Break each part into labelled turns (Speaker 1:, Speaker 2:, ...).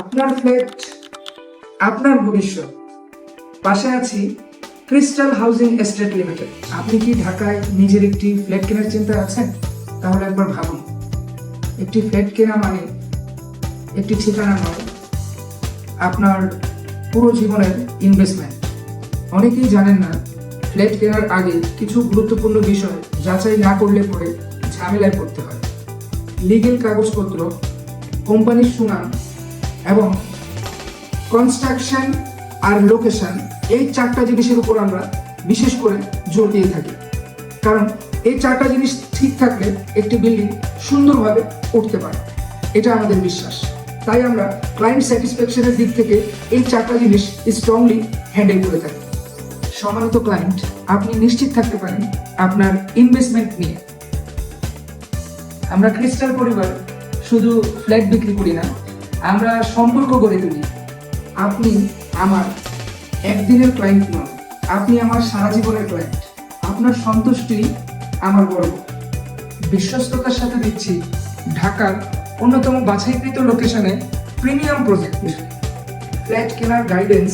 Speaker 1: আপনার ফ্ল্যাট, আপনার ভবিষ্যৎ। পাশে আছি ক্রিস্টাল হাউজিং এস্টেট লিমিটেড আপনি কি ঢাকায় নিজের একটি ফ্ল্যাট কেনার চিন্তা আছেন তাহলে একবার ভাবুন। একটি ফ্ল্যাট কেনা মানে একটি ঠিকানা নয়, আপনার পুরো জীবনের ইনভেস্টমেন্ট অনেকেই জানেন না, ফ্ল্যাট কেনার আগে কিছু গুরুত্বপূর্ণ বিষয় যাচাই না করলে পরে ঝামেলায় পড়তে হয়। লিগেল কাগজপত্র, কোম্পানির সুনাম এবং কনস্ট্রাকশন আর লোকেশন এই চারটা জিনিসের উপর আমরা বিশেষ করে জোর দিয়ে থাকি। কারণ এই চারটা জিনিস ঠিক থাকলে একটি বিল্ডিং সুন্দরভাবে উঠতে পারে। এটা আমাদের বিশ্বাস। তাই আমরা ক্লায়েন্ট স্যাটিসফ্যাকশনের দিক থেকে এই চারটা জিনিস স্ট্রংলি হ্যান্ডেল করে থাকি। সম্মানিত ক্লায়েন্ট আপনি নিশ্চিত থাকতে পারেন আপনার ইনভেস্টমেন্ট নিয়ে। আমরা ক্রিস্টাল পরিবার শুধু ফ্ল্যাট বিক্রি করি না আমরা সম্পর্ক গড়ে তুলি। আপনি আমার একদিনের ক্লায়েন্ট নন, আপনি আমার সারা জীবনের ক্লায়েন্ট আপনার সন্তুষ্টি আমার গর্ব বিশ্বস্ততার সাথে দিচ্ছি ঢাকার অন্যতম বাছাইকৃত লোকেশনে প্রিমিয়াম প্রজেক্ট ফ্ল্যাট কেনার গাইডেন্স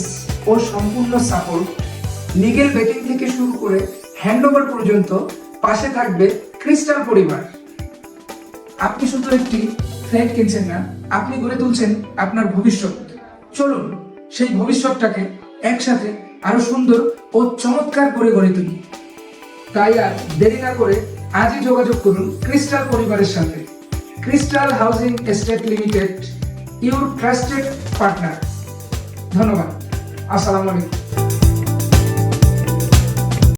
Speaker 1: ও সম্পূর্ণ সাপোর্ট লিগেল বেটিং থেকে শুরু করে হ্যান্ডওভার পর্যন্ত পাশে থাকবে ক্রিস্টাল পরিবার। আপনি শুধু একটি ফ্ল্যাট কিনছেন না, আপনি গড়ে তুলছেন আপনার ভবিষ্যৎ। চলুন, সেই ভবিষ্যৎটাকে একসাথে আরও সুন্দর ও চমৎকার করে গড়ে তুলি। তাই আর দেরি না করে আজই যোগাযোগ করুন ক্রিস্টাল পরিবারের সাথে। Crystal housing estate limited, your trusted partner. ধন্যবাদ। আসসালামু আলাইকুম।